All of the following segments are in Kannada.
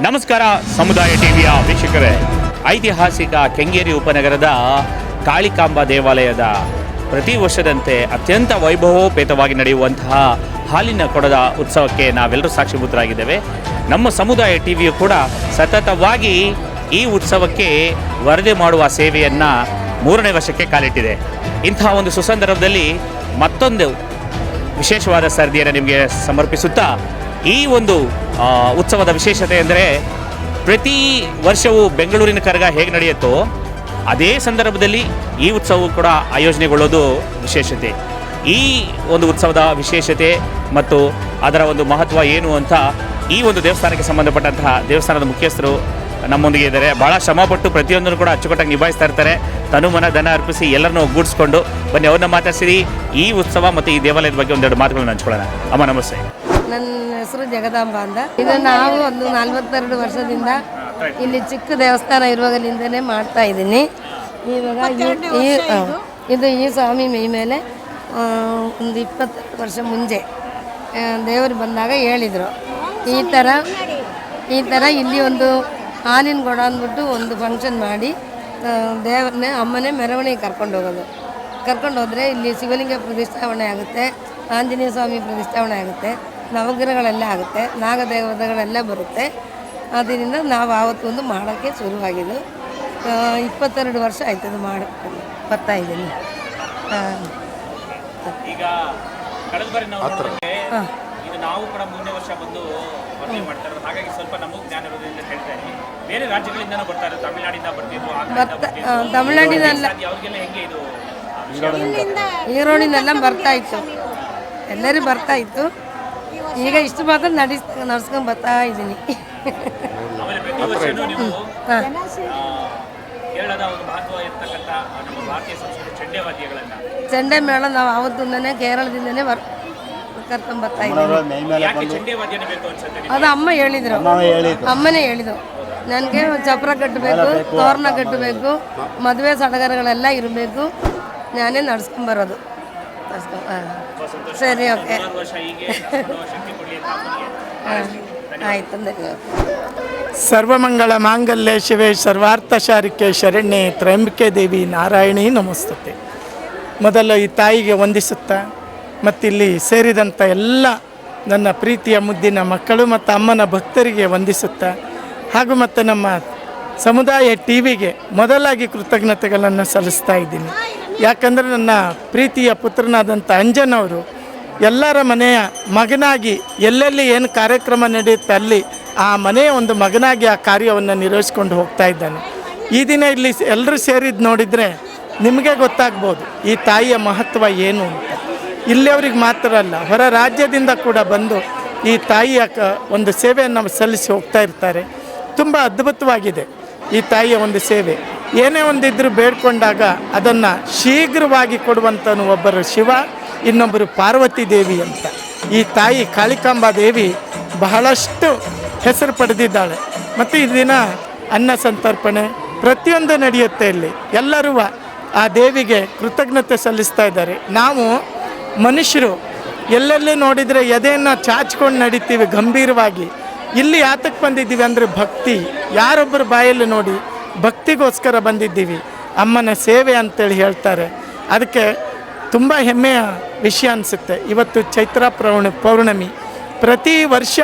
ನಮಸ್ಕಾರ ಸಮುದಾಯ ಟಿವಿಯ ವೀಕ್ಷಕರೇ. ಐತಿಹಾಸಿಕ ಕೆಂಗೇರಿ ಉಪನಗರದ ಕಾಳಿಕಾಂಬಾ ದೇವಾಲಯದ ಪ್ರತಿ ವರ್ಷದಂತೆ ಅತ್ಯಂತ ವೈಭವೋಪೇತವಾಗಿ ನಡೆಯುವಂತಹ ಹಾಲಿನ ಕೊಡದ ಉತ್ಸವಕ್ಕೆ ನಾವೆಲ್ಲರೂ ಸಾಕ್ಷಿಭೂತರಾಗಿದ್ದೇವೆ. ನಮ್ಮ ಸಮುದಾಯ ಟಿವಿಯು ಕೂಡ ಸತತವಾಗಿ ಈ ಉತ್ಸವಕ್ಕೆ ವರದಿ ಮಾಡುವ ಸೇವೆಯನ್ನು ಮೂರನೇ ವರ್ಷಕ್ಕೆ ಕಾಲಿಟ್ಟಿದೆ. ಇಂತಹ ಒಂದು ಸುಸಂದರ್ಭದಲ್ಲಿ ಮತ್ತೊಂದು ವಿಶೇಷವಾದ ಸರದಿಯನ್ನು ನಿಮಗೆ ಸಮರ್ಪಿಸುತ್ತಾ ಈ ಒಂದು ಉತ್ಸವದ ವಿಶೇಷತೆ ಎಂದರೆ ಪ್ರತಿ ವರ್ಷವೂ ಬೆಂಗಳೂರಿನ ಕರಗ ಹೇಗೆ ನಡೆಯುತ್ತೋ ಅದೇ ಸಂದರ್ಭದಲ್ಲಿ ಈ ಉತ್ಸವವು ಕೂಡ ಆಯೋಜನೆಗೊಳ್ಳೋದು ವಿಶೇಷತೆ. ಈ ಒಂದು ಉತ್ಸವದ ವಿಶೇಷತೆ ಮತ್ತು ಅದರ ಒಂದು ಮಹತ್ವ ಏನು ಅಂತ ಈ ಒಂದು ದೇವಸ್ಥಾನಕ್ಕೆ ಸಂಬಂಧಪಟ್ಟಂತಹ ದೇವಸ್ಥಾನದ ಮುಖ್ಯಸ್ಥರು ನಮ್ಮೊಂದಿಗೆ ಇದ್ದಾರೆ. ಭಾಳ ಶ್ರಮಪಟ್ಟು ಪ್ರತಿಯೊಂದನ್ನು ಕೂಡ ಅಚ್ಚುಕಟ್ಟಾಗಿ ನಿಭಾಯಿಸ್ತಾ ಇರ್ತಾರೆ. ತನು ಮನ ಧನ ಅರ್ಪಿಸಿ ಎಲ್ಲರನ್ನೂ ಒಗ್ಗೂಡಿಸ್ಕೊಂಡು ಬನ್ನಿ, ಅವ್ರನ್ನ ಮಾತಾಡಿಸಿರಿ. ಈ ಉತ್ಸವ ಮತ್ತು ಈ ದೇವಾಲಯದ ಬಗ್ಗೆ ಒಂದೆರಡು ಮಾತುಗಳನ್ನು ಹಂಚ್ಕೊಳ್ಳೋಣ. ಅಮ್ಮ, ನಮಸ್ತೆ. ನನ್ನ ಹೆಸರು ಜಗದಾಂಬ ಅಂತ. ಇದು ನಾವು ಒಂದು ನಲ್ವತ್ತೆರಡು ವರ್ಷದಿಂದ ಇಲ್ಲಿ ಚಿಕ್ಕ ದೇವಸ್ಥಾನ ಇರುವಾಗಲಿಂದನೇ ಮಾಡ್ತಾ ಇದ್ದೀನಿ. ಇವಾಗ ಈ- ಇದು ಈ ಸ್ವಾಮಿ ಮೈ ಮೇಲೆ ಒಂದು ಇಪ್ಪತ್ತೆರಡು ವರ್ಷ ಮುಂಚೆ ದೇವರು ಬಂದಾಗ ಹೇಳಿದರು. ಈ ಥರ ಈ ಥರ ಇಲ್ಲಿ ಒಂದು ಹಾಲಿನ ಕೊಡ ಅಂದ್ಬಿಟ್ಟು ಒಂದು ಫಂಕ್ಷನ್ ಮಾಡಿ ದೇವರನ್ನೇ ದೇವ್ರನ್ನೇ, ಅಮ್ಮನೇ ಮೆರವಣಿಗೆ ಕರ್ಕೊಂಡು ಹೋಗೋದು. ಕರ್ಕೊಂಡು ಹೋದರೆ ಇಲ್ಲಿ ಶಿವಲಿಂಗ ಪ್ರತಿಷ್ಠಾಪನೆ ಆಗುತ್ತೆ, ಆಂಜನೇಯ ಸ್ವಾಮಿ ಪ್ರತಿಷ್ಠಾಪನೆ ಆಗುತ್ತೆ. ನವಗ್ರಹಗಳೆಲ್ಲ ಆಗುತ್ತೆ ನಾಗದೇವತೆಗಳೆಲ್ಲ ಬರುತ್ತೆ. ಅದರಿಂದ ನಾವು ಆವತ್ತೊಂದು ಮಾಡೋಕ್ಕೆ ಶುರುವಾಗಿದ್ದು ಇಪ್ಪತ್ತೆರಡು ವರ್ಷ ಆಯ್ತದು ಮಾಡ ಬರ್ತಾ ಇದ್ದೀನಿ. ನಾವು ಇದು ನಾವು ಕೂಡ ಮೂರನೇ ವರ್ಷ ಬಂದು ವರದಿ ಮಾಡ್ತಾ ಹಾಗಾಗಿ ಸ್ವಲ್ಪ ನಮಗೂ ಜ್ಞಾನ ಇರೋದ್ರಿಂದ ಹೇಳ್ತಾ ಇದ್ದೀನಿ. ಬೇರೆ ರಾಜ್ಯಗಳಿಂದನೂ ಬರ್ತಾರೆ ತಮಿಳುನಾಡಿಂದ ಬರ್ತಿದ್ರು ಆಂಧ್ರದಿಂದ ಬರ್ತಾ ಬರ್ತಿದ್ರು. ತಮಿಳ್ನಾಡಿನೆಲ್ಲ ಸಾಧ್ಯ ಅವ್ರಿಗೆಲ್ಲ ಹೆಂಗೆ ಇದು ಈರೋಡಿನೆಲ್ಲ ಬರ್ತಾ ಇತ್ತು. ಎಲ್ಲರೂ ಬರ್ತಾ ಇತ್ತು. ಈಗ ಇಷ್ಟು ಮಾತ್ರ ನಡೆಸ್ ನಡ್ಸ್ಕೊಂಡು ಬರ್ತಾ ಇದ್ದೀನಿ. ಆಮೇಲೆ ಪ್ರತಿ ನೀವು ಹಾಂ. ಕೇರಳದ ಒಂದು ಮಹತ್ವ ಇರ್ತಕ್ಕಂಥ ನಮ್ಮ ಭಾರತೀಯ ಸಂಸ್ಕೃತಿ ಚಂಡೇವಾದ್ಯಗಳನ್ನ ಚಂಡೆ ಮೇಳ ನಾವು ಅವತ್ತಿಂದನೇ ಕೇರಳದಿಂದನೇ ಬರ್ ಕರ್ಕೊಂಡು ಬರ್ತಾ ಇದ್ದೀವಿ ಬೇಕು ಅನ್ಸುತ್ತೆ ನಿಮ್ಗೆ? ಅದು ಅಮ್ಮ ಹೇಳಿದ್ರು. ಅಮ್ಮನೇ ಹೇಳಿದ್ರು. ನನಗೆ ಚಪ್ರ ಕಟ್ಟಬೇಕು ತೋರಣ ಕಟ್ಟಬೇಕು ಮದುವೆ ಸಡಗರಗಳೆಲ್ಲ ಇರಬೇಕು. ನಾನೇ ನಡ್ಸ್ಕೊಂಬರೋದು ಸರಿ ಓಕೆ. ಆಯ್ತು. ಸರ್ವಮಂಗಳ ಮಾಂಗಲ್ಯ ಶಿವೆ ಸರ್ವಾರ್ಥಶಾರಿಕೆ ಶರಣ್ಯೆ ತ್ರಯಂಬಿಕೆ ದೇವಿ ನಾರಾಯಣಿ ನಮಸ್ತತೆ. ಮೊದಲು ಈ ತಾಯಿಗೆ ವಂದಿಸುತ್ತಾ ಮತ್ತಿಲ್ಲಿ ಸೇರಿದಂಥ ಎಲ್ಲ ನನ್ನ ಪ್ರೀತಿಯ ಮುದ್ದಿನ ಮಕ್ಕಳು ಮತ್ತು ಅಮ್ಮನ ಭಕ್ತರಿಗೆ ವಂದಿಸುತ್ತಾ ಹಾಗೂ ಮತ್ತು ನಮ್ಮ ಸಮುದಾಯ ಟಿ ವಿಗೆ ಮೊದಲಾಗಿ ಕೃತಜ್ಞತೆಗಳನ್ನು ಸಲ್ಲಿಸ್ತಾ ಇದ್ದೀನಿ. ಯಾಕಂದರೆ ನನ್ನ ಪ್ರೀತಿಯ ಪುತ್ರನಾದಂಥ ಅಂಜನ್ ಅವರು ಎಲ್ಲರ ಮನೆಯ ಮಗನಾಗಿ ಎಲ್ಲೆಲ್ಲಿ ಏನು ಕಾರ್ಯಕ್ರಮ ನಡೆಯುತ್ತೆ ಅಲ್ಲಿ ಆ ಮನೆಯ ಒಂದು ಮಗನಾಗಿ ಆ ಕಾರ್ಯವನ್ನು ನಿರ್ವಹಿಸ್ಕೊಂಡು ಹೋಗ್ತಾ ಇದ್ದಾನೆ. ಈ ದಿನ ಇಲ್ಲಿ ಎಲ್ಲರೂ ಸೇರಿದ್ದು ನೋಡಿದರೆ ನಿಮಗೆ ಗೊತ್ತಾಗ್ಬೋದು ಈ ತಾಯಿಯ ಮಹತ್ವ ಏನು ಅಂತ. ಇಲ್ಲಿಯವ್ರಿಗೆ ಮಾತ್ರ ಅಲ್ಲ, ಹೊರ ರಾಜ್ಯದಿಂದ ಕೂಡ ಬಂದು ಈ ತಾಯಿಯ ಕ ಒಂದು ಸೇವೆಯನ್ನು ಸಲ್ಲಿಸಿ ಹೋಗ್ತಾ ಇರ್ತಾರೆ. ತುಂಬ ಅದ್ಭುತವಾಗಿದೆ ಈ ತಾಯಿಯ ಒಂದು ಸೇವೆ. ಏನೇ ಒಂದಿದ್ರು ಬೇಡ್ಕೊಂಡಾಗ ಅದನ್ನು ಶೀಘ್ರವಾಗಿ ಕೊಡುವಂಥನು ಒಬ್ಬರು ಶಿವ, ಇನ್ನೊಬ್ಬರು ಪಾರ್ವತಿ ದೇವಿ ಅಂತ. ಈ ತಾಯಿ ಕಾಳಿಕಾಂಬಾ ದೇವಿ ಬಹಳಷ್ಟು ಹೆಸರು ಪಡೆದಿದ್ದಾಳೆ. ಮತ್ತು ಈ ದಿನ ಅನ್ನ ಸಂತರ್ಪಣೆ ಪ್ರತಿಯೊಂದು ನಡೆಯುತ್ತೆ ಇಲ್ಲಿ. ಎಲ್ಲರೂ ಆ ದೇವಿಗೆ ಕೃತಜ್ಞತೆ ಸಲ್ಲಿಸ್ತಾ ಇದ್ದಾರೆ. ನಾವು ಮನುಷ್ಯರು ಎಲ್ಲೆಲ್ಲಿ ನೋಡಿದರೆ ಎದೆಯನ್ನು ಚಾಚ್ಕೊಂಡು ನಡೀತೀವಿ ಗಂಭೀರವಾಗಿ. ಇಲ್ಲಿ ಯಾತಕ್ಕೆ ಬಂದಿದ್ದೀವಿ ಅಂದರೆ ಭಕ್ತಿ. ಯಾರೊಬ್ಬರ ಬಾಯಲ್ಲಿ ನೋಡಿ ಭಕ್ತಿಗೋಸ್ಕರ ಬಂದಿದ್ದೀವಿ. ಅಮ್ಮನ ಸೇವೆ ಅಂತೇಳಿ ಹೇಳ್ತಾರೆ. ಅದಕ್ಕೆ ತುಂಬ ಹೆಮ್ಮೆಯ ವಿಷಯ ಅನಿಸುತ್ತೆ. ಇವತ್ತು ಚೈತ್ರ ಪ್ರೌಣ ಪೌರ್ಣಮಿ. ಪ್ರತಿ ವರ್ಷ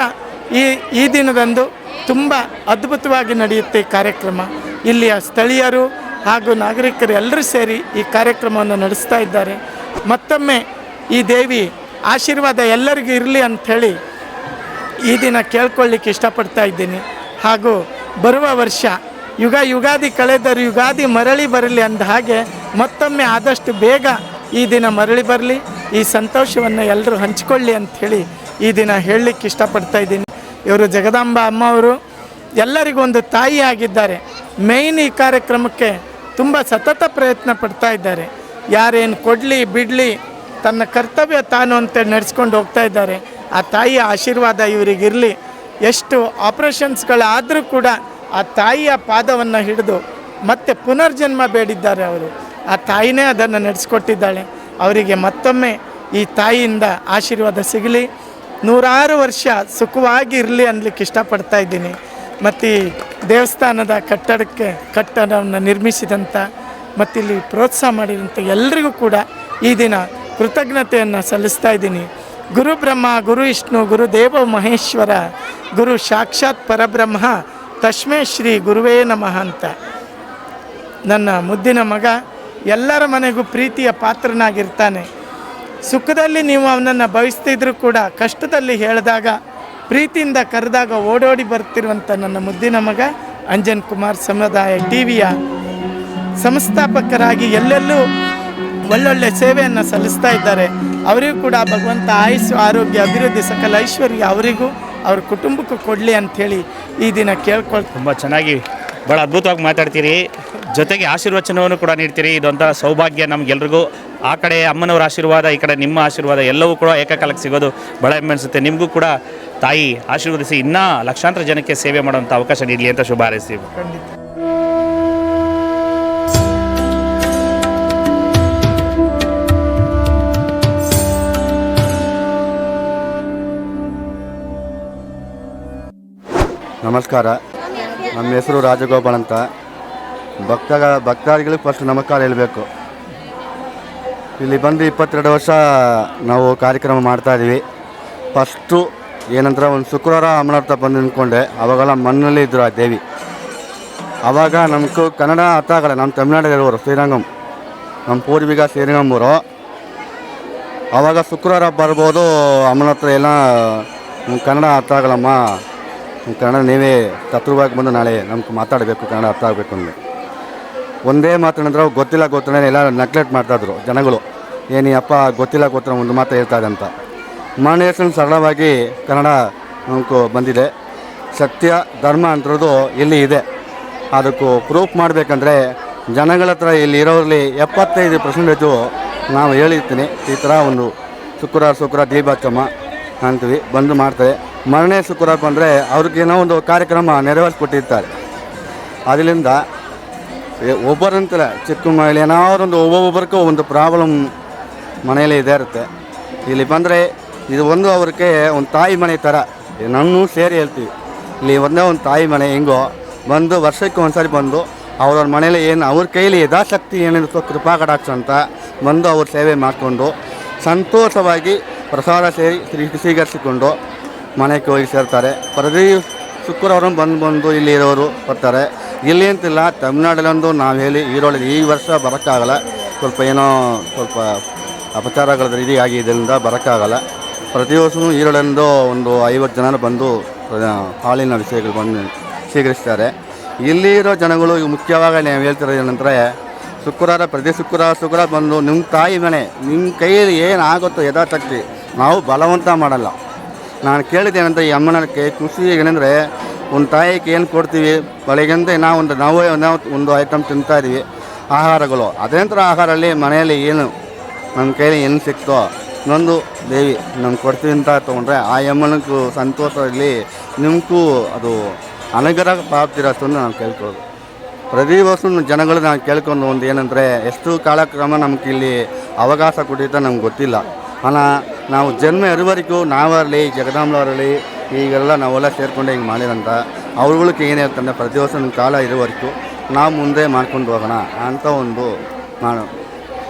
ಈ ಈ ದಿನದಂದು ತುಂಬ ಅದ್ಭುತವಾಗಿ ನಡೆಯುತ್ತೆ ಈ ಕಾರ್ಯಕ್ರಮ. ಇಲ್ಲಿಯ ಸ್ಥಳೀಯರು ಹಾಗೂ ನಾಗರಿಕರು ಎಲ್ಲರೂ ಸೇರಿ ಈ ಕಾರ್ಯಕ್ರಮವನ್ನು ನಡೆಸ್ತಾ ಇದ್ದಾರೆ. ಮತ್ತೊಮ್ಮೆ ಈ ದೇವಿ ಆಶೀರ್ವಾದ ಎಲ್ಲರಿಗೂ ಇರಲಿ ಅಂಥೇಳಿ ಈ ದಿನ ಕೇಳ್ಕೊಳ್ಳಿಕ್ಕೆ ಇಷ್ಟಪಡ್ತಾ ಇದ್ದೀನಿ. ಹಾಗೂ ಬರುವ ವರ್ಷ ಯುಗ ಯುಗಾದಿ ಕಳೆದರೂ ಯುಗಾದಿ ಮರಳಿ ಬರಲಿ ಅಂದ ಹಾಗೆ ಮತ್ತೊಮ್ಮೆ ಆದಷ್ಟು ಬೇಗ ಈ ದಿನ ಮರಳಿ ಬರಲಿ, ಈ ಸಂತೋಷವನ್ನು ಎಲ್ಲರೂ ಹಂಚಿಕೊಳ್ಳಿ ಅಂಥೇಳಿ ಈ ದಿನ ಹೇಳಲಿಕ್ಕೆ ಇಷ್ಟಪಡ್ತಾ ಇದ್ದೀನಿ. ಇವರು ಜಗದಾಂಬ ಅಮ್ಮ ಅವರು ಎಲ್ಲರಿಗೂ ಒಂದು ತಾಯಿ ಆಗಿದ್ದಾರೆ. ಮೇಯ್ನ್ ಈ ಕಾರ್ಯಕ್ರಮಕ್ಕೆ ತುಂಬ ಸತತ ಪ್ರಯತ್ನ ಪಡ್ತಾ ಇದ್ದಾರೆ. ಯಾರೇನು ಕೊಡಲಿ, ಬಿಡಲಿ, ತನ್ನ ಕರ್ತವ್ಯ ತಾನು ಅಂತ ನಡೆಸ್ಕೊಂಡು ಹೋಗ್ತಾ ಇದ್ದಾರೆ. ಆ ತಾಯಿಯ ಆಶೀರ್ವಾದ ಇವರಿಗಿರಲಿ. ಎಷ್ಟು ಆಪ್ರೇಷನ್ಸ್ಗಳಾದರೂ ಕೂಡ ಆ ತಾಯಿಯ ಪಾದವನ್ನು ಹಿಡಿದು ಮತ್ತೆ ಪುನರ್ಜನ್ಮ ಬೇಡಿದ್ದಾರೆ ಅವರು. ಆ ತಾಯಿನೇ ಅದನ್ನು ನಡೆಸ್ಕೊಟ್ಟಿದ್ದಾಳೆ. ಅವರಿಗೆ ಮತ್ತೊಮ್ಮೆ ಈ ತಾಯಿಯಿಂದ ಆಶೀರ್ವಾದ ಸಿಗಲಿ. ನೂರಾರು ವರ್ಷ ಸುಖವಾಗಿ ಇರಲಿ ಅನ್ಲಿಕ್ಕೆ ಇಷ್ಟಪಡ್ತಾ ಇದ್ದೀನಿ. ಮತ್ತು ಈ ದೇವಸ್ಥಾನದ ಕಟ್ಟಡಕ್ಕೆ ಕಟ್ಟಡವನ್ನು ನಿರ್ಮಿಸಿದಂಥ ಮತ್ತಿಲ್ಲಿ ಪ್ರೋತ್ಸಾಹ ಮಾಡಿದಂಥ ಎಲ್ರಿಗೂ ಕೂಡ ಈ ದಿನ ಕೃತಜ್ಞತೆಯನ್ನು ಸಲ್ಲಿಸ್ತಾ ಇದ್ದೀನಿ. ಗುರು ಬ್ರಹ್ಮ, ಗುರು ವಿಷ್ಣು, ಗುರು ದೇವ ಮಹೇಶ್ವರ, ಗುರು ಸಾಕ್ಷಾತ್ ಪರಬ್ರಹ್ಮ ತಸ್ಮೇ ಶ್ರೀ ಗುರುವೇ ನಮಃ ಅಂತ. ನನ್ನ ಮುದ್ದಿನ ಮಗ ಎಲ್ಲರ ಮನೆಗೂ ಪ್ರೀತಿಯ ಪಾತ್ರನಾಗಿರ್ತಾನೆ. ಸುಖದಲ್ಲಿ ನೀವು ಅವನನ್ನು ಭವಿಸ್ತಿದ್ರು ಕೂಡ ಕಷ್ಟದಲ್ಲಿ ಹೇಳಿದಾಗ, ಪ್ರೀತಿಯಿಂದ ಕರೆದಾಗ ಓಡೋಡಿ ಬರ್ತಿರುವಂಥ ನನ್ನ ಮುದ್ದಿನ ಮಗ ಅಂಜನ್ ಕುಮಾರ್ ಸಮುದಾಯ ಟಿ ವಿಯ ಸಂಸ್ಥಾಪಕರಾಗಿ ಎಲ್ಲೆಲ್ಲೂ ಒಳ್ಳೊಳ್ಳೆ ಸೇವೆಯನ್ನು ಸಲ್ಲಿಸ್ತಾ ಇದ್ದಾರೆ. ಅವರಿಗೂ ಕೂಡ ಭಗವಂತ ಆಯುಸ್ಸು, ಆರೋಗ್ಯ, ಅಭಿವೃದ್ಧಿ, ಸಕಲ ಐಶ್ವರ್ಯ ಅವರಿಗೂ ಅವ್ರ ಕುಟುಂಬಕ್ಕೂ ಕೊಡಲಿ ಅಂಥೇಳಿ ಈ ದಿನ ಕೇಳ್ಕೊಳ್ತೀನಿ ತುಂಬ ಚೆನ್ನಾಗಿ ಭಾಳ ಅದ್ಭುತವಾಗಿ ಮಾತಾಡ್ತೀರಿ. ಜೊತೆಗೆ ಆಶೀರ್ವಚನವನ್ನು ಕೂಡ ನೀಡ್ತೀರಿ. ಇದೊಂಥರ ಸೌಭಾಗ್ಯ ನಮಗೆಲ್ರಿಗೂ ಆ ಕಡೆ ಅಮ್ಮನವರ ಆಶೀರ್ವಾದ ಈ ಕಡೆ ನಿಮ್ಮ ಆಶೀರ್ವಾದ ಎಲ್ಲವೂ ಕೂಡ ಏಕಕಾಲಕ್ಕೆ ಸಿಗೋದು ಭಾಳ ಹೆಮ್ಮೆ ಅನಿಸುತ್ತೆ ನಿಮಗೂ ಕೂಡ ತಾಯಿ ಆಶೀರ್ವದಿಸಿ ಇನ್ನೂ ಲಕ್ಷಾಂತರ ಜನಕ್ಕೆ ಸೇವೆ ಮಾಡುವಂಥ ಅವಕಾಶ ನೀಡಲಿ ಅಂತ ಶುಭ ಹಾರೈಸ್ತೀವಿ. ಖಂಡಿತ. ನಮಸ್ಕಾರ. ನಮ್ಮ ಹೆಸರು ರಾಜಗೋಪಾಲ್ ಅಂತ. ಭಕ್ತ ಭಕ್ತಾದಿಗಳಿಗೆ ಫಸ್ಟ್ ನಮಸ್ಕಾರ ಹೇಳಬೇಕು. ಇಲ್ಲಿ ಬಂದು ಇಪ್ಪತ್ತೆರಡು ವರ್ಷ ನಾವು ಕಾರ್ಯಕ್ರಮ ಮಾಡ್ತಾಯಿದ್ವಿ ಇದ್ದೀವಿ. ಫಸ್ಟು ಏನಂದ್ರೆ ಒಂದು ಶುಕ್ರವಾರ ಅಮರಾರ್ಥ ಬಂದು ನಿಂತ್ಕೊಂಡೆ. ಅವಾಗೆಲ್ಲ ಮಣ್ಣಲ್ಲಿ ಇದ್ದರು ಆ ದೇವಿ. ಆವಾಗ ನಮಗೂ ಕನ್ನಡ ಅರ್ಥ ಆಗಲ್ಲ. ನಮ್ಮ ತಮಿಳ್ನಾಡಿನವರು, ಶ್ರೀರಂಗಂ. ನಮ್ಮ ಪೂರ್ವಿಕ ಶ್ರೀರಂಗಂಬರು ಆವಾಗ ಶುಕ್ರವಾರ ಬರ್ಬೋದು ಹತ್ರ ಎಲ್ಲ ಕನ್ನಡ ಅರ್ಥ ಆಗಲ್ಲಮ್ಮ. ಕನ್ನಡ ನೀವೇ ತತ್ವವಾಗಿ ಬಂದು ನಾಳೆ ನಮ್ಗೆ ಮಾತಾಡಬೇಕು ಕನ್ನಡ ಅರ್ಥ ಆಗಬೇಕು ಅಂದರೆ ಒಂದೇ ಮಾತಂದ್ರೆ ಅವ್ರು ಗೊತ್ತಿಲ್ಲ ಗೊತ್ತಿಲ್ಲ ಎಲ್ಲ ನಕ್ಲೆಟ್ ಮಾಡ್ತಾಯಿದ್ರು ಜನಗಳು. ಏನು ಅಪ್ಪ ಗೊತ್ತಿಲ್ಲ ಗೊತ್ತಿಲ್ಲ ಒಂದು ಮಾತು ಹೇಳ್ತಾ ಇದೆ ಅಂತ. ಮಹೇಶನ್ ಸರಳವಾಗಿ ಕನ್ನಡ ನಮ್ಗೆ ಬಂದಿದೆ. ಸತ್ಯ, ಧರ್ಮ ಅಂತಿರೋದು ಇಲ್ಲಿ ಇದೆ. ಅದಕ್ಕೂ ಪ್ರೂಫ್ ಮಾಡಬೇಕಂದ್ರೆ ಜನಗಳ ಹತ್ರ ಇಲ್ಲಿ ಇರೋರಲ್ಲಿ ಎಪ್ಪತ್ತೈದು ಪರ್ಸೆಂಟೇಜು ನಾವು ಹೇಳಿರ್ತೀನಿ. ಈ ಥರ ಒಂದು ಶುಕ್ರವಾರ ಶುಕ್ರವಾರ ದೀಪಾಚಮ್ಮ ಅಂತೀವಿ. ಬಂದು ಮಾಡ್ತಾರೆ. ಮರನೇ ಶುಕ್ರವಾರ ಬಂದರೆ ಅವ್ರಿಗೇನೋ ಒಂದು ಕಾರ್ಯಕ್ರಮ ನೆರವೇರಿಸ್ಕೊಟ್ಟಿರ್ತಾರೆ. ಅದರಿಂದ ಒಬ್ಬರಂತಲ್ಲ, ಚಿಕ್ಕ ಮಹಿಳೆ ಏನಾದ್ರು ಒಂದು ಒಬ್ಬೊಬ್ಬರಿಗೂ ಒಂದು ಪ್ರಾಬ್ಲಮ್ ಮನೆಯಲ್ಲಿ ಇದೇ ಇರುತ್ತೆ. ಇಲ್ಲಿ ಬಂದರೆ ಇದು ಒಂದು ಅವ್ರಿಗೆ ಒಂದು ತಾಯಿ ಮನೆ ಥರ. ನನ್ನೂ ಸೇರಿ ಹೇಳ್ತೀವಿ. ಇಲ್ಲಿ ಒಂದೇ ಒಂದು ತಾಯಿ ಮನೆ, ಹೆಂಗೋ, ಬಂದು ವರ್ಷಕ್ಕೆ ಒಂದ್ಸರಿ ಬಂದು ಅವ್ರವ್ರ ಮನೇಲಿ ಏನು ಅವ್ರ ಕೈಲಿ ಯಥಾಶಕ್ತಿ ಏನಿರುತ್ತೋ ಕೃಪಾ ಕಟಾಕ್ಷ ಅಂತ ಬಂದು ಅವ್ರ ಸೇವೆ ಮಾಡಿಕೊಂಡು ಸಂತೋಷವಾಗಿ ಪ್ರಸಾದ ಸೇರಿ ಸ್ವೀ- ಸ್ವೀಕರಿಸಿಕೊಂಡು ಮನೆಗೆ ಹೋಗಿ ಸೇರ್ತಾರೆ. ಪ್ರತಿ ಶುಕ್ರವಾರ ಬಂದು ಬಂದು ಇಲ್ಲಿ ಇರೋರು ಬರ್ತಾರೆ. ಇಲ್ಲಿ ಅಂತಿಲ್ಲ ತಮಿಳ್ನಾಡಲ್ಲೊಂದು ನಾವು ಹೇಳಿ ಈರೋಳಿಗೆ ಈ ವರ್ಷ ಬರೋಕ್ಕಾಗಲ್ಲ. ಸ್ವಲ್ಪ ಏನೋ ಸ್ವಲ್ಪ ಅಪಚಾರಗಳ ರೀತಿ ಇದರಿಂದ ಬರೋಕ್ಕಾಗಲ್ಲ. ಪ್ರತಿ ವರ್ಷವೂ ಈರೋಳಿಂದು ಒಂದು ಐವತ್ತು ಜನ ಬಂದು ಹಾಲಿನ ವಿಷಯಗಳು ಬಂದು ಸ್ವೀಕರಿಸ್ತಾರೆ ಇಲ್ಲಿ ಇರೋ ಜನಗಳು ಮುಖ್ಯವಾಗಿ ನಾವು ಹೇಳ್ತಿರೋದು ಏನಂದರೆ, ಶುಕ್ರವಾರ, ಪ್ರತಿ ಶುಕ್ರವಾರ ಶುಕ್ರವಾರ ಬಂದು ನಿಮ್ಮ ತಾಯಿ ಮನೆ ನಿಮ್ಮ ಕೈಯಲ್ಲಿ ಏನಾಗುತ್ತೋ ಯಥಾಶಕ್ತಿ ನಾವು ಬಲವಂತ ಮಾಡಲ್ಲ. ನಾನು ಕೇಳಿದ್ದೇನಂತ ಈ ಅಮ್ಮನಕ್ಕೆ ಖುಷಿ ಏನಂದರೆ ಒಂದು ತಾಯಿಗೆ ಏನು ಕೊಡ್ತೀವಿ ಬೆಳಗ್ಗೆಂದೆ ನಾವು ಒಂದು ನಾವು ನಾವು ಒಂದು ಐಟಮ್ ತಿಂತಾ ಇದ್ದೀವಿ, ಆಹಾರಗಳು. ಅದೇ ಥರ ಆಹಾರಲ್ಲಿ ಮನೆಯಲ್ಲಿ ಏನು ನಮ್ಮ ಕೈಲಿ ಏನು ಸಿಕ್ತೋ, ಇನ್ನೊಂದು ದೇವಿ ನಮ್ಗೆ ಕೊಡ್ತೀವಿ ಅಂತ ತೊಗೊಂಡ್ರೆ ಆ ಅಮ್ಮನಿಗೂ ಸಂತೋಷದಲ್ಲಿ ನಿಮಗೂ ಅದು ಅನುಗ್ರಹ ಅಂತ ನಾನು ಕೇಳ್ಕೊಳ್ಳೋದು. ಪ್ರತಿ ವರ್ಷ ಜನಗಳು ನಾವು ಕೇಳ್ಕೊಂಡು ಒಂದು ಏನಂದರೆ, ಎಷ್ಟು ಕಾಲಕ್ರಮ ನಮ್ಗೆ ಇಲ್ಲಿ ಅವಕಾಶ ಕೊಟ್ಟಿದ್ದ ನಮ್ಗೆ ಗೊತ್ತಿಲ್ಲ. ಅಲ್ಲ ನಾವು ಜನ್ಮ ಇರುವವರೆಗೂ ನಾವಾಗಲಿ ಜಗದಾಂಬರಲಿ ಈಗೆಲ್ಲ ನಾವೆಲ್ಲ ಸೇರಿಕೊಂಡು ಹಿಂಗೆ ಮಾಡಿದಂತ ಅವ್ರುಗಳಿಗೆ ಏನು ಪ್ರತಿ ವರ್ಷ ನಮ್ಮ ಕಾಲ ಇರುವವರೆಗೂ ನಾವು ಮುಂದೆ ಮಾಡ್ಕೊಂಡು ಹೋಗೋಣ ಅಂತ ಒಂದು ನಾನು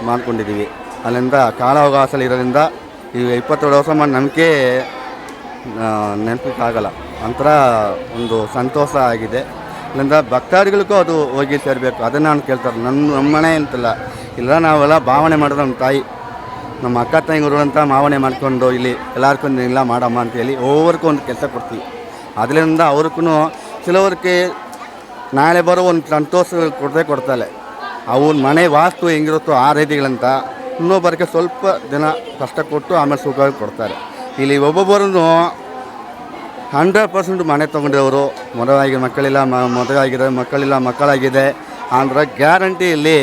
ಮಾಡ್ಕೊಂಡಿದ್ದೀವಿ. ಅಲ್ಲಿಂದ ಕಾಲಾವಕಾಶ ಇರೋದ್ರಿಂದ ಈಗ ಇಪ್ಪತ್ತೆರಡು ವರ್ಷ ಮಾಡಿ ನಂಬಿಕೆ ನೆನಪಿಕ್ಕಾಗಲ್ಲ. ಒಂಥರ ಒಂದು ಸಂತೋಷ ಆಗಿದೆ. ಅಲ್ಲಿಂದ ಭಕ್ತಾದಿಗಳಿಗೂ ಅದು ಹೋಗಿ ಸೇರಬೇಕು. ಅದನ್ನು ನಾನು ಕೇಳ್ತಾರೆ ನನ್ನ ನಮ್ಮನೆ ಅಂತಲ್ಲ. ಇಲ್ಲ ನಾವೆಲ್ಲ ಭಾವನೆ ಮಾಡಿದ್ರೆ ನಮ್ಮ ತಾಯಿ ನಮ್ಮ ಅಕ್ಕ ತಂಗಿರು ಅಂತ ಮಾವನೆ ಮಾಡಿಕೊಂಡು ಇಲ್ಲಿ ಎಲ್ಲರಿಗೂ ಇಲ್ಲ ಮಾಡಮ್ಮ ಅಂತೇಳಿ ಒಬ್ಬರಿಗೂ ಒಂದು ಕೆಲಸ ಕೊಡ್ತೀವಿ. ಅದರಿಂದ ಅವ್ರಿಗೂ ಕೆಲವರಿಗೆ ನಾಳೆ ಬರೋ ಒಂದು ಸಂತೋಷ ಕೊಡದೆ ಕೊಡ್ತಾಳೆ. ಅವನ ಮನೆ ವಾಸ್ತು ಹೆಂಗಿರುತ್ತೋ ಆ ರೀತಿಗಳಂತ ಇನ್ನೊಬ್ಬರಿಗೆ ಸ್ವಲ್ಪ ದಿನ ಕಷ್ಟ ಕೊಟ್ಟು ಆಮೇಲೆ ಸುಖವಾಗಿ ಕೊಡ್ತಾರೆ. ಇಲ್ಲಿ ಒಬ್ಬೊಬ್ಬರನ್ನು ಹಂಡ್ರೆಡ್ ಪರ್ಸೆಂಟ್ ಮನೆ ತೊಗೊಂಡಿರೋರು ಮೊದಲಾಗಿ ಮಕ್ಕಳಿಲ್ಲ, ಮ ಆಗಿದೆ ಮಕ್ಕಳಿಲ್ಲ, ಮಕ್ಕಳಾಗಿದೆ ಅಂದ್ರೆ ಗ್ಯಾರಂಟಿ ಇಲ್ಲಿ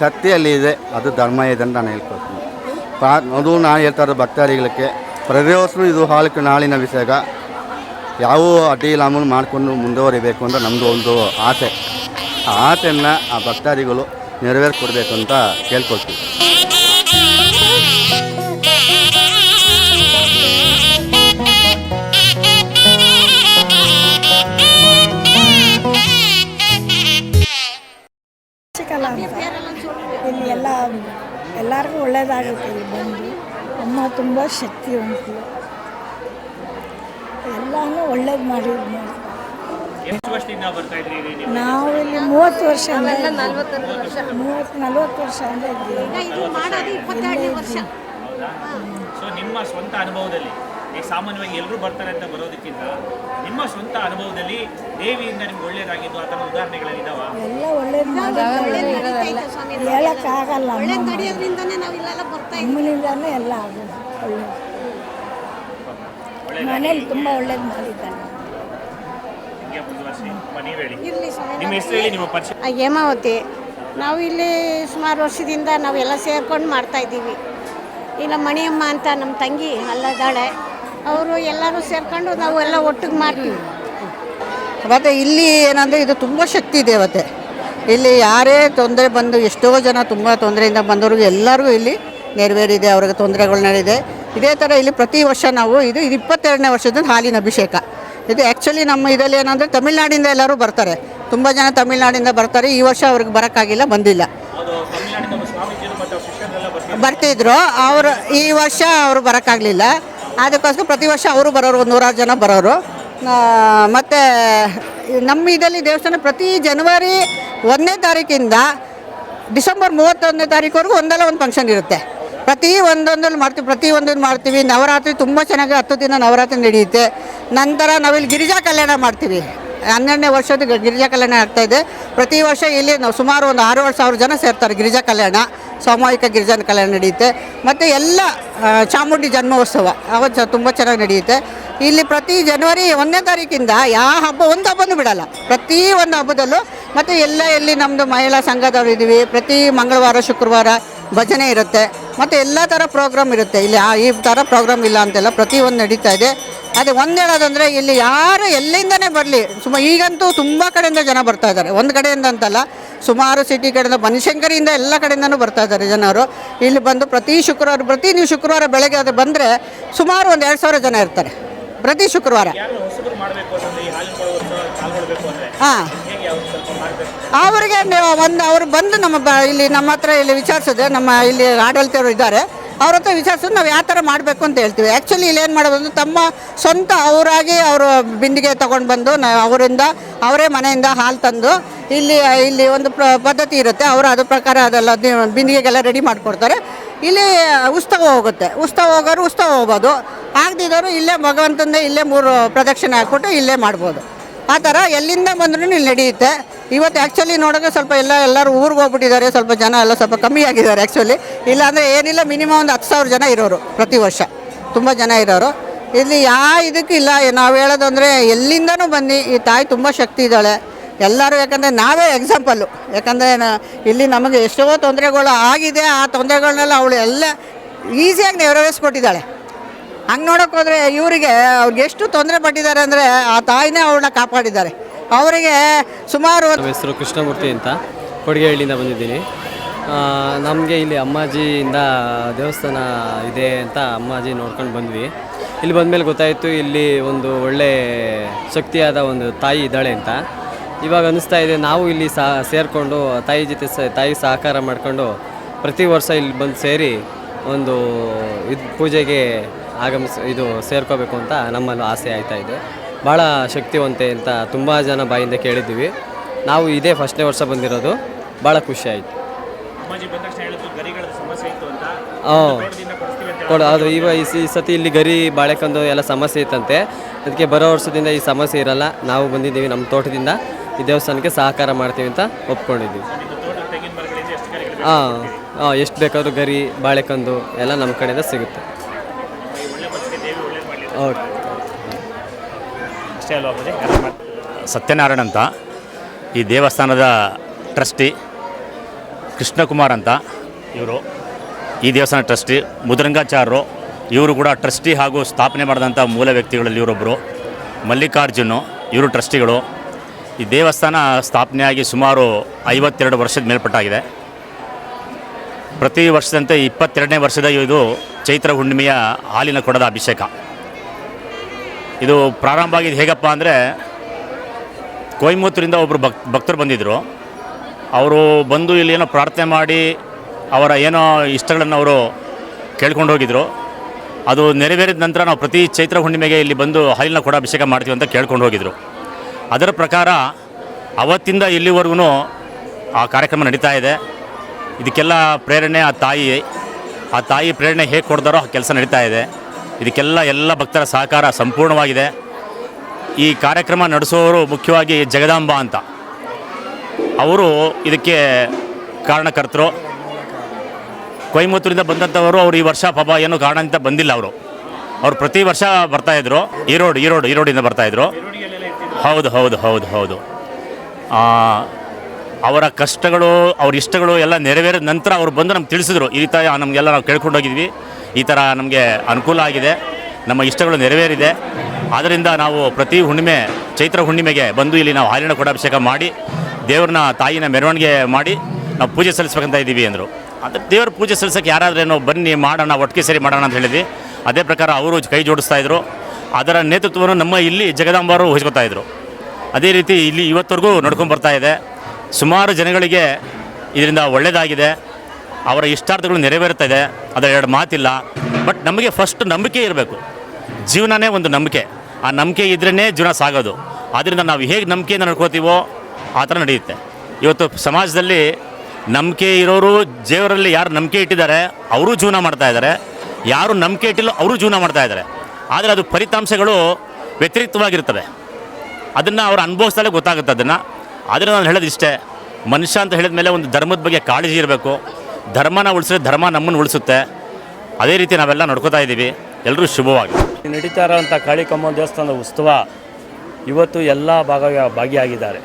ಶಕ್ತಿಯಲ್ಲಿ ಇದೆ, ಅದು ಧರ್ಮ ಇದೆ ಅಂತ ನಾನು ಹೇಳ್ಕೊಡ್ತೀನಿ ಪಾ ಅದು ನಾನು ಹೇಳ್ತಾ ಇರೋದು ಭಕ್ತಾದಿಗಳಿಗೆ ಪ್ರತಿವರ್ಷವೂ ಇದು ಹಾಲಕ್ಕೆ ನಾಳಿನ ವಿಷಯ ಯಾವ ಅಡ್ಡಿ ಇಲ್ಲಾಮೂಲು ಮಾಡಿಕೊಂಡು ಮುಂದುವರಿಬೇಕು ಅಂತ ನಮ್ಮದು ಒಂದು ಆಸೆ. ಆ ಆಸೆಯನ್ನು ಆ ಭಕ್ತಾದಿಗಳು ನೆರವೇರಿಸ್ಕೊಡ್ಬೇಕು ಅಂತ ಕೇಳ್ಕೊಳ್ತೀವಿ. ಅಮ್ಮ ಶಕ್ತಿ ಉಂಟು. ಎಲ್ಲನೂ ಒಳ್ಳೇದು ಮಾಡಿ ನೋಡಿ ನೀವು ಇಲ್ಲಿ ಮೂವತ್ತು ವರ್ಷ ವರ್ಷ ಮೂವತ್ತು ನಲ್ವತ್ತು ವರ್ಷದಿಂದ ಇದ್ದೀವಿ. ಇದು ಮಾಡೋದು ಇಪ್ಪತ್ತೆರಡನೇ ವರ್ಷ. ಸೊ ನಿಮ್ಮ ಸ್ವಂತ ಅನುಭವದಲ್ಲಿ ಈಗ ಸಾಮಾನ್ಯವಾಗಿ ಎಲ್ಲರೂ ಬರ್ತಾರೆ ಅಂತ ಬರೋದಕ್ಕಿಂತ ನಿಮ್ಮ ಸ್ವಂತ ಅನುಭವದಲ್ಲಿ ದೇವಿಯಿಂದ ನಿಮ್ಗೆ ಒಳ್ಳೇದಾಗಿದ್ದು ಆ ಥರ ಉದಾಹರಣೆಗಳಿದ್ದಾವ ಎಲ್ಲ ಒಳ್ಳೇದು ಹೇಳೋಕ್ಕಾಗಲ್ಲ ಒಳ್ಳೆ ನಡೆಯೋದ್ರಿಂದನೇ ನಾವು ಇಲ್ಲೆಲ್ಲ ಬರ್ತಾ ಇದ್ದೀವಿ. ಎಲ್ಲ ಆಗೋದು. ಒಳ್ಳೇದು ಮನೇಲಿ ತುಂಬ ಒಳ್ಳೇದು ಮಾಡಿದ್ದಾರೆ ಹಿಂಗೆ ಮುಂದುವರಿಸಿ ನೀವು ಹೇಳಿ. ಇರಲಿ ಸ್ವಾಮಿ ನಿಮ್ಮ ಹೆಸರು ಹೇಳಿ ನಿಮ್ಮ ಪರಿಚಯ. ಆ, ಹೇಮಾವತಿ. ನಾವು ಇಲ್ಲಿ ಸುಮಾರು ವರ್ಷದಿಂದ ನಾವೆಲ್ಲ ಸೇರ್ಕೊಂಡು ಮಾಡ್ತಾ ಇದ್ದೀವಿ. ಇಲ್ಲ ಮಣಿಯಮ್ಮ ಅಂತ ನಮ್ಮ ತಂಗಿ ಅಲ್ಲದಾಳೆ. ಅವರು ಎಲ್ಲರೂ ಸೇರ್ಕೊಂಡು ನಾವು ಎಲ್ಲ ಒಟ್ಟಿಗೆ ಮಾಡ್ತೀವಿ. ಮತ್ತು ಇಲ್ಲಿ ಏನಂದರೆ ಇದು ತುಂಬ ಶಕ್ತಿ ದೇವತೆ ಇಲ್ಲಿ ಯಾರೇ ತೊಂದರೆ ಬಂದು ಎಷ್ಟೋ ಜನ ತುಂಬ ತೊಂದರೆಯಿಂದ ಬಂದವ್ರಿಗೆ ಎಲ್ಲರಿಗೂ ಇಲ್ಲಿ ನೆರವೇರಿದೆ, ಅವ್ರಿಗೆ ತೊಂದರೆಗಳು ನಡೆದಿದೆ. ಇದೇ ಥರ ಇಲ್ಲಿ ಪ್ರತಿ ವರ್ಷ ನಾವು ಇದು ಇದು ಇಪ್ಪತ್ತೆರಡನೇ ವರ್ಷದ ಹಾಲಿನ ಅಭಿಷೇಕ. ಇದು ಆ್ಯಕ್ಚುಲಿ ನಮ್ಮ ಇದರಲ್ಲಿ ಏನಂದರೆ ತಮಿಳ್ನಾಡಿಂದ ಎಲ್ಲರೂ ಬರ್ತಾರೆ. ತುಂಬ ಜನ ತಮಿಳ್ನಾಡಿಂದ ಬರ್ತಾರೆ. ಈ ವರ್ಷ ಅವ್ರಿಗೆ ಬರೋಕ್ಕಾಗಿಲ್ಲ, ಬಂದಿಲ್ಲ. ಬರ್ತಿದ್ರು. ಅವರು ಈ ವರ್ಷ ಅವರು ಬರೋಕ್ಕಾಗಲಿಲ್ಲ. ಅದಕ್ಕೋಸ್ಕರ ಪ್ರತಿ ವರ್ಷ ಅವರು ಬರೋರು, ಒಂದು ನೂರಾರು ಜನ ಬರೋರು. ಮತ್ತು ನಮ್ಮ ಇದರಲ್ಲಿ ದೇವಸ್ಥಾನ ಪ್ರತಿ ಜನವರಿ ಒಂದನೇ ತಾರೀಕಿಂದ ಡಿಸೆಂಬರ್ ಮೂವತ್ತೊಂದನೇ ತಾರೀಕುವರೆಗೂ ಒಂದಲ್ಲ ಒಂದು ಫಂಕ್ಷನ್ ಇರುತ್ತೆ. ಪ್ರತಿ ಒಂದೊಂದಲ್ಲಿ ಮಾಡ್ತೀವಿ ಪ್ರತಿ ಒಂದೊಂದು ಮಾಡ್ತೀವಿ. ನವರಾತ್ರಿ ತುಂಬ ಚೆನ್ನಾಗಿ ಹತ್ತು ದಿನ ನವರಾತ್ರಿ ನಡೆಯುತ್ತೆ. ನಂತರ ನಾವಿಲ್ಲಿ ಗಿರಿಜಾ ಕಲ್ಯಾಣ ಮಾಡ್ತೀವಿ. ಹನ್ನೆರಡನೇ ವರ್ಷದ ಗಿರಿಜಾ ಕಲ್ಯಾಣ ಆಗ್ತಾ ಇದೆ. ಪ್ರತಿ ವರ್ಷ ಇಲ್ಲಿ ಸುಮಾರು ಒಂದು ಆರೂವರೆ ಸಾವಿರ ಜನ ಸೇರ್ತಾರೆ ಗಿರಿಜಾ ಕಲ್ಯಾಣ, ಸಾಮೂಹಿಕ ಗಿರಿಜನ ಕಲ್ಯಾಣ ನಡೆಯುತ್ತೆ. ಮತ್ತು ಎಲ್ಲ ಚಾಮುಂಡಿ ಜನ್ಮೋತ್ಸವ, ಅವತ್ತು ತುಂಬ ಚೆನ್ನಾಗಿ ನಡೆಯುತ್ತೆ. ಇಲ್ಲಿ ಪ್ರತಿ ಜನವರಿ ಒಂದನೇ ತಾರೀಕಿಂದ ಯಾವ ಹಬ್ಬ, ಒಂದು ಹಬ್ಬನೂ ಬಿಡಲ್ಲ. ಪ್ರತಿ ಒಂದು ಹಬ್ಬದಲ್ಲೂ ಮತ್ತು ಎಲ್ಲ ಎಲ್ಲಿ ನಮ್ಮದು ಮಹಿಳಾ ಸಂಘದವರು ಇದ್ದೀವಿ. ಪ್ರತಿ ಮಂಗಳವಾರ, ಶುಕ್ರವಾರ ಭಜನೆ ಇರುತ್ತೆ. ಮತ್ತು ಎಲ್ಲ ಥರ ಪ್ರೋಗ್ರಾಮ್ ಇರುತ್ತೆ. ಇಲ್ಲಿ ಆ- ಈ ಥರ ಪ್ರೋಗ್ರಾಮ್ ಇಲ್ಲ ಅಂತೆಲ್ಲ ಪ್ರತಿಯೊಂದು ನಡೀತಾ ಇದೆ. ಅದೇ ಒಂದು ಹೇಳೋದಂದರೆ ಇಲ್ಲಿ ಯಾರು ಎಲ್ಲಿಂದನೇ ಬರಲಿ ಸುಮ ಈಗಂತೂ ತುಂಬ ಕಡೆಯಿಂದ ಜನ ಬರ್ತಾ ಇದ್ದಾರೆ. ಒಂದು ಕಡೆಯಿಂದ ಅಂತಲ್ಲ ಸುಮಾರು ಸಿಟಿ ಕಡೆಯಿಂದ ಬನಶಂಕರಿಯಿಂದ ಎಲ್ಲ ಕಡೆಯಿಂದನೂ ಬರ್ತಾ ಇದ್ದಾರೆ ಜನರು. ಇಲ್ಲಿ ಬಂದು ಪ್ರತಿ ಶುಕ್ರವಾರ ಪ್ರತಿ ನೀವು ಶುಕ್ರವಾರ ಬೆಳಗ್ಗೆ ಅದು ಬಂದರೆ ಸುಮಾರು ಒಂದು ಎರಡು ಸಾವಿರ ಜನ ಇರ್ತಾರೆ. ಪ್ರತಿ ಶುಕ್ರವಾರ. ಯಾರು ಅವರಿಗೆ ನೀವು ಒಂದು ಅವ್ರು ಬಂದು ನಮ್ಮ ಇಲ್ಲಿ ನಮ್ಮ ಹತ್ರ ಇಲ್ಲಿ ವಿಚಾರಿಸಿದ್ರೆ ನಮ್ಮ ಇಲ್ಲಿ ಆಡಳಿತರು ಇದ್ದಾರೆ, ಅವ್ರ ಹತ್ರ ವಿಚಾರಿಸಿದ್ರೆ ನಾವು ಯಾವ ಥರ ಮಾಡಬೇಕು ಅಂತ ಹೇಳ್ತೀವಿ. ಆ್ಯಕ್ಚುಲಿ ಇಲ್ಲಿ ಏನು ಮಾಡೋದು ತಮ್ಮ ಸ್ವಂತ ಅವರಾಗಿ ಅವರು ಬಿಂದಿಗೆ ತೊಗೊಂಡು ಬಂದು ನ ಅವರಿಂದ ಅವರೇ ಮನೆಯಿಂದ ಹಾಲು ತಂದು ಇಲ್ಲಿ ಇಲ್ಲಿ ಒಂದು ಪ್ರ ಪದ್ಧತಿ ಇರುತ್ತೆ. ಅವರು ಅದ್ರ ಪ್ರಕಾರ ಅದೆಲ್ಲ ಬಿಂದಿಗೆಗೆಲ್ಲ ರೆಡಿ ಮಾಡಿಕೊಡ್ತಾರೆ. ಇಲ್ಲಿ ಉತ್ಸವ ಹೋಗುತ್ತೆ. ಉತ್ಸವ ಹೋಗೋರು ಉತ್ಸವ ಹೋಗ್ಬೋದು. ಆಗದಿದ್ದವರು ಇಲ್ಲೇ ಭಗವಂತಂದೇ ಇಲ್ಲೇ ಮೂರು ಪ್ರದಕ್ಷಿಣೆ ಹಾಕ್ಬಿಟ್ಟು ಇಲ್ಲೇ ಮಾಡ್ಬೋದು. ಆ ಥರ ಎಲ್ಲಿಂದ ಬಂದ್ರೂ ಇಲ್ಲಿ ನಡೆಯುತ್ತೆ. ಇವತ್ತು ಆ್ಯಕ್ಚುಲಿ ನೋಡೋಕೆ ಸ್ವಲ್ಪ ಎಲ್ಲ, ಎಲ್ಲರೂ ಊರಿಗೆ ಹೋಗ್ಬಿಟ್ಟಿದ್ದಾರೆ. ಸ್ವಲ್ಪ ಜನ ಎಲ್ಲ ಸ್ವಲ್ಪ ಕಮ್ಮಿ ಆಗಿದ್ದಾರೆ ಆ್ಯಕ್ಚುಲಿ ಇಲ್ಲಾಂದರೆ ಏನಿಲ್ಲ ಮಿನಿಮಮ್ ಒಂದು ಹತ್ತು ಸಾವಿರ ಜನ ಇರೋರು ಪ್ರತಿ ವರ್ಷ. ತುಂಬ ಜನ ಇರೋರು. ಇಲ್ಲಿ ಯಾವ ಇದಕ್ಕೂ ಇಲ್ಲ. ನಾವು ಹೇಳೋದಂದರೆ ಎಲ್ಲಿಂದನೂ ಬನ್ನಿ. ಈ ತಾಯಿ ತುಂಬ ಶಕ್ತಿ ಇದ್ದಾಳೆ. ಎಲ್ಲರೂ ಯಾಕಂದರೆ ನಾವೇ ಎಕ್ಸಾಂಪಲ್ಲು ಯಾಕಂದರೆ ಇಲ್ಲಿ ನಮಗೆ ಎಷ್ಟೋ ತೊಂದರೆಗಳು ಆಗಿದೆ. ಆ ತೊಂದರೆಗಳನ್ನೆಲ್ಲ ಅವಳು ಎಲ್ಲ ಈಸಿಯಾಗಿ ನೆರವೇರಿಸ್ಕೊಟ್ಟಿದ್ದಾಳೆ. ಹಂಗೆ ನೋಡೋಕೆ ಹೋದರೆ ಇವರಿಗೆ ಅವ್ರಿಗೆ ಎಷ್ಟು ತೊಂದರೆ ಪಟ್ಟಿದ್ದಾರೆ ಅಂದರೆ ಆ ತಾಯಿನೇ ಅವ್ರನ್ನ ಕಾಪಾಡಿದ್ದಾರೆ. ಅವರಿಗೆ ಸುಮಾರು ಹೆಸರು ಕೃಷ್ಣಮೂರ್ತಿ ಅಂತ ಕೊಡಿಗೆಹಳ್ಳಿಯಿಂದ ಬಂದಿದ್ದೀನಿ. ನಮಗೆ ಇಲ್ಲಿ ಅಮ್ಮಾಜಿಯಿಂದ ದೇವಸ್ಥಾನ ಇದೆ ಅಂತ ಅಮ್ಮಾಜಿ ನೋಡ್ಕೊಂಡು ಬಂದ್ವಿ. ಇಲ್ಲಿ ಬಂದಮೇಲೆ ಗೊತ್ತಾಯಿತು, ಇಲ್ಲಿ ಒಂದು ಒಳ್ಳೆ ಶಕ್ತಿಯಾದ ಒಂದು ತಾಯಿ ಇದ್ದಾಳೆ ಅಂತ. ಇವಾಗ ಅನ್ನಿಸ್ತಾ ಇದೆ, ನಾವು ಇಲ್ಲಿ ಸಹ ಸೇರಿಕೊಂಡು ತಾಯಿ ಜೊತೆ ತಾಯಿ ಸಹಕಾರ ಮಾಡಿಕೊಂಡು ಪ್ರತಿ ವರ್ಷ ಇಲ್ಲಿ ಬಂದು ಸೇರಿ ಒಂದು ಇದು ಪೂಜೆಗೆ ಆಗಮಿಸ್ ಇದು ಸೇರ್ಕೋಬೇಕು ಅಂತ ನಮ್ಮಲ್ಲೂ ಆಸೆ ಆಯ್ತಾ ಇದೆ. ಭಾಳ ಶಕ್ತಿವಂತೆ ಅಂತ ತುಂಬ ಜನ ಬಾಯಿಂದ ಕೇಳಿದ್ದೀವಿ. ನಾವು ಇದೇ ಫಸ್ಟ್ನೇ ವರ್ಷ ಬಂದಿರೋದು. ಭಾಳ ಖುಷಿ ಆಯಿತು. ಅಮ್ಮಾಜಿ ಬಂದ ಹೇಳಿದ್ರು ಗರಿಗಳ ಸಮಸ್ಯೆ ಇತ್ತು ಅಂತ. ಹಾಂ. ತೋಟದಿಂದ ಕೊಡಿಸ್ತೀವಿ ಅಂತ ಕೊಡು ಅದು ಇವ ಈ ಸತಿ ಇಲ್ಲಿ ಗರಿ ಬಾಳೆಕಂದು ಎಲ್ಲ ಸಮಸ್ಯೆ ಇತ್ತಂತೆ. ಅದಕ್ಕೆ ಬರೋ ವರ್ಷದಿಂದ ಈ ಸಮಸ್ಯೆ ಇರಲ್ಲ. ನಾವು ಬಂದಿದ್ದೀವಿ ನಮ್ಮ ತೋಟದಿಂದ. ಈ ದೇವಸ್ಥಾನಕ್ಕೆ ಸಹಕಾರ ಮಾಡ್ತೀವಿ ಅಂತ ಒಪ್ಕೊಂಡಿದ್ದೀವಿ. ಹಾಂ. ಹಾಂ ಎಷ್ಟು ಬೇಕಾದರೂ ಗರಿ ಬಾಳೆಕಂದು ಎಲ್ಲ ನಮ್ಮ ಕಡೆಯಿಂದ ಸಿಗುತ್ತೆ. ಓಕೆ ಅಷ್ಟೇ ಅಲ್ವಾ ಅಪ್ಪಾಜಿ ಸತ್ಯನಾರಾಯಣ ಅಂತ ಈ ದೇವಸ್ಥಾನದ ಟ್ರಸ್ಟಿ ಕೃಷ್ಣಕುಮಾರ್ ಅಂತ. ಇವರು. ಈ ದೇವಸ್ಥಾನ ಟ್ರಸ್ಟಿ ಮುದ್ರಂಗಾಚಾರ್ಯರು ಇವರು ಕೂಡ ಟ್ರಸ್ಟಿ ಹಾಗೂ ಸ್ಥಾಪನೆ ಮಾಡಿದಂಥ ಮೂಲ ವ್ಯಕ್ತಿಗಳಲ್ಲಿ ಇವರೊಬ್ಬರು ಮಲ್ಲಿಕಾರ್ಜುನು ಇವರು ಟ್ರಸ್ಟಿಗಳು. ಈ ದೇವಸ್ಥಾನ ಸ್ಥಾಪನೆಯಾಗಿ ಸುಮಾರು ಐವತ್ತೆರಡು ವರ್ಷದ ಮೇಲ್ಪಟ್ಟಾಗಿದೆ. ಪ್ರತಿ ವರ್ಷದಂತೆ ಇಪ್ಪತ್ತೆರಡನೇ ವರ್ಷದ ಇದು ಚೈತ್ರ ಹುಣ್ಣಿಮೆಯ ಹಾಲಿನ ಕೊಡದ ಅಭಿಷೇಕ. ಇದು ಪ್ರಾರಂಭ ಆಗಿದ್ದು ಹೇಗಪ್ಪ ಅಂದರೆ ಕೊಯಮತ್ತೂರಿಂದ ಒಬ್ಬರು ಭಕ್, ಭಕ್ತರು ಬಂದಿದ್ದರು ಅವರು ಬಂದು ಇಲ್ಲಿ ಏನೋ ಪ್ರಾರ್ಥನೆ ಮಾಡಿ ಅವರ ಏನೋ ಇಷ್ಟಗಳನ್ನು ಅವರು ಕೇಳ್ಕೊಂಡು ಹೋಗಿದ್ರು. ಅದು ನೆರವೇರಿದ ನಂತರ ನಾವು ಪ್ರತಿ ಚೈತ್ರ ಹುಣ್ಣಿಮೆಗೆ ಇಲ್ಲಿ ಬಂದು ಹಾಲಿನ ಕೂಡ ಅಭಿಷೇಕ ಮಾಡ್ತೀವಿ ಅಂತ ಕೇಳ್ಕೊಂಡು ಹೋಗಿದ್ರು. ಅದರ ಪ್ರಕಾರ ಅವತ್ತಿಂದ ಇಲ್ಲಿವರೆಗೂ ಆ ಕಾರ್ಯಕ್ರಮ ನಡೀತಾ ಇದೆ. ಇದಕ್ಕೆಲ್ಲ ಪ್ರೇರಣೆ ಆ ತಾಯಿ. ಆ ತಾಯಿ ಪ್ರೇರಣೆ ಹೇಗೆ ಕೊಡ್ತಾರೋ ಆ ಕೆಲಸ ನಡೀತಾ ಇದೆ. ಇದಕ್ಕೆಲ್ಲ ಎಲ್ಲ ಭಕ್ತರ ಸಹಕಾರ ಸಂಪೂರ್ಣವಾಗಿದೆ. ಈ ಕಾರ್ಯಕ್ರಮ ನಡೆಸೋರು ಮುಖ್ಯವಾಗಿ ಜಗದಾಂಬ ಅಂತ. ಅವರು ಇದಕ್ಕೆ ಕಾರಣಕರ್ತರು. ಕೊಯಮತ್ತೂರಿಂದ ಬಂದಂಥವರು ಅವರು ಈ ವರ್ಷ ಪಾಪ ಏನು ಕಾರಣ ಅಂತ ಬಂದಿಲ್ಲ ಅವರು. ಅವರು ಪ್ರತಿ ವರ್ಷ ಬರ್ತಾಯಿದ್ರು ಈರೋಡ್ ಈರೋಡ್, ಈರೋಡಿಂದ ಬರ್ತಾಯಿದ್ರು ಹೌದು ಹೌದು ಹೌದು ಹೌದು. ಅವರ ಕಷ್ಟಗಳು, ಅವ್ರ ಇಷ್ಟಗಳು ಎಲ್ಲ ನೆರವೇರಿದ ನಂತರ ಅವ್ರು ಬಂದು ನಮ್ಗೆ ತಿಳಿಸಿದ್ರು. ಈ ರೀತಿಯ ನಮಗೆಲ್ಲ ನಾವು ಕೇಳ್ಕೊಂಡು ಹೋಗಿದ್ವಿ. ಈ ಥರ ನಮಗೆ ಅನುಕೂಲ ಆಗಿದೆ. ನಮ್ಮ ಇಷ್ಟಗಳು ನೆರವೇರಿದೆ. ಆದ್ದರಿಂದ ನಾವು ಪ್ರತಿ ಹುಣ್ಣಿಮೆ, ಚೈತ್ರ ಹುಣ್ಣಿಮೆಗೆ ಬಂದು ಇಲ್ಲಿ ನಾವು ಹಾಲಿನ ಕೊಡಾಭಿಷೇಕ ಮಾಡಿ, ದೇವ್ರನ್ನ ತಾಯಿನ ಮೆರವಣಿಗೆ ಮಾಡಿ ನಾವು ಪೂಜೆ ಸಲ್ಲಿಸ್ಬೇಕಂತ ಇದ್ದೀವಿ ಅಂದರು. ಅದು ದೇವ್ರ ಪೂಜೆ ಸಲ್ಲಿಸೋಕೆ ಯಾರಾದ್ರೇನೋ ಬನ್ನಿ ಮಾಡೋಣ, ಒಟ್ಟಿಗೆ ಸೇರಿ ಮಾಡೋಣ ಅಂತ ಹೇಳಿದ್ವಿ. ಅದೇ ಪ್ರಕಾರ ಅವರು ಕೈ ಜೋಡಿಸ್ತಾ ಇದ್ದರು ಅದರ ನೇತೃತ್ವವನ್ನು ನಮ್ಮ ಇಲ್ಲಿ ಜಗದಾಂಬರು ವಹಿಸ್ಕೊತಾ ಇದ್ದರು ಅದೇ ರೀತಿ ಇಲ್ಲಿ ಇವತ್ತವರೆಗೂ ನಡ್ಕೊಂಡು ಬರ್ತಾ ಇದೆ. ಸುಮಾರು ಜನಗಳಿಗೆ ಇದರಿಂದ ಒಳ್ಳೆಯದಾಗಿದೆ ಅವರ ಇಷ್ಟಾರ್ಥಗಳು ನೆರವೇರ್ತಾ ಅದರ ಎರಡು ಮಾತಿಲ್ಲ. ಬಟ್ ನಮಗೆ ಫಸ್ಟ್ ನಂಬಿಕೆ ಇರಬೇಕು. ಜೀವನನೇ ಒಂದು ನಂಬಿಕೆ. ಆ ನಂಬಿಕೆ ಇದ್ರೇ ಜೀವನ ಸಾಗೋದು. ಆದ್ದರಿಂದ ನಾವು ಹೇಗೆ ನಂಬಿಕೆಯಿಂದ ನಡ್ಕೋತೀವೋ ಆ ಥರ ನಡೆಯುತ್ತೆ. ಇವತ್ತು ಸಮಾಜದಲ್ಲಿ ನಂಬಿಕೆ ಇರೋರು ಜೇವರಲ್ಲಿ ಯಾರು ನಂಬಿಕೆ ಇಟ್ಟಿದ್ದಾರೆ, ಅವರು ಜೀವನ ಮಾಡ್ತಾ ಇದ್ದಾರೆ. ಯಾರು ನಂಬಿಕೆ ಇಟ್ಟಿಲ್ಲ ಅವರು ಜೀವನ ಮಾಡ್ತಾ ಇದ್ದಾರೆ. ಆದರೆ ಅದು ಫಲಿತಾಂಶಗಳು ವ್ಯತಿರಿಕ್ತವಾಗಿರ್ತವೆ. ಅದನ್ನು ಅವರು ಅನುಭವಿಸ್ದಲೇ ಗೊತ್ತಾಗುತ್ತೆ ಅದನ್ನು. ಆದರೆ ನಾನು ಹೇಳೋದು ಇಷ್ಟೇ ಮನುಷ್ಯ ಅಂತ ಹೇಳಿದ ಮೇಲೆ ಒಂದು ಧರ್ಮದ ಬಗ್ಗೆ ಕಾಳಜಿ ಇರಬೇಕು. ಧರ್ಮನ ಉಳಿಸಿದ್ರೆ ಧರ್ಮ ನಮ್ಮನ್ನು ಉಳಿಸುತ್ತೆ. ಅದೇ ರೀತಿ ನಾವೆಲ್ಲ ನಡ್ಕೋತಾ ಇದ್ದೀವಿ. ಎಲ್ಲರೂ ಶುಭವಾಗಿ. ನಡೀತಾ ಇರೋಂಥ ಕಾಳಿಕಮ್ಮ ದೇವಸ್ಥಾನದ ಉತ್ಸವ ಇವತ್ತು ಎಲ್ಲ ಭಾಗ ಭಾಗಿಯಾಗಿದ್ದಾರೆ.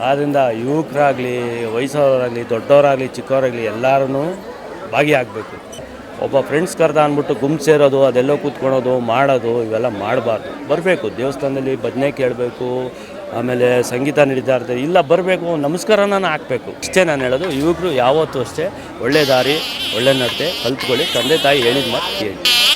ಆದ್ದರಿಂದ ಯುವಕರಾಗಲಿ ವಯಸ್ಸವರಾಗಲಿ ದೊಡ್ಡವರಾಗಲಿ, ಚಿಕ್ಕವರಾಗಲಿ ಎಲ್ಲರೂ ಭಾಗಿಯಾಗಬೇಕು. ಒಬ್ಬ ಫ್ರೆಂಡ್ಸ್ ಕರೆದ ಅಂದ್ಬಿಟ್ಟು ಗುಂಪು ಸೇರೋದು, ಅದೆಲ್ಲೋ ಕೂತ್ಕೊಳೋದು, ಮಾಡೋದು, ಇವೆಲ್ಲ ಮಾಡಬಾರ್ದು. ಬರಬೇಕು, ದೇವಸ್ಥಾನದಲ್ಲಿ ಭಜನೆ ಕೇಳಬೇಕು ಆಮೇಲೆ ಸಂಗೀತ ನಡೀತಾ ಇರ್ತದೆ ಇಲ್ಲ ಬರಬೇಕು ನಮಸ್ಕಾರನ ಹಾಕಬೇಕು. ಇಷ್ಟೇ ನಾನು ಹೇಳೋದು, ಯುವಕರು ಯಾವತ್ತೂ ಅಷ್ಟೇ ಒಳ್ಳೆ ದಾರಿ, ಒಳ್ಳೆ ನಡತೆ ಕಲ್ತ್ಕೊಳ್ಳಿ ತಂದೆ ತಾಯಿ ಹೇಳಿದ ಮಾತು ಕೇಳಿ.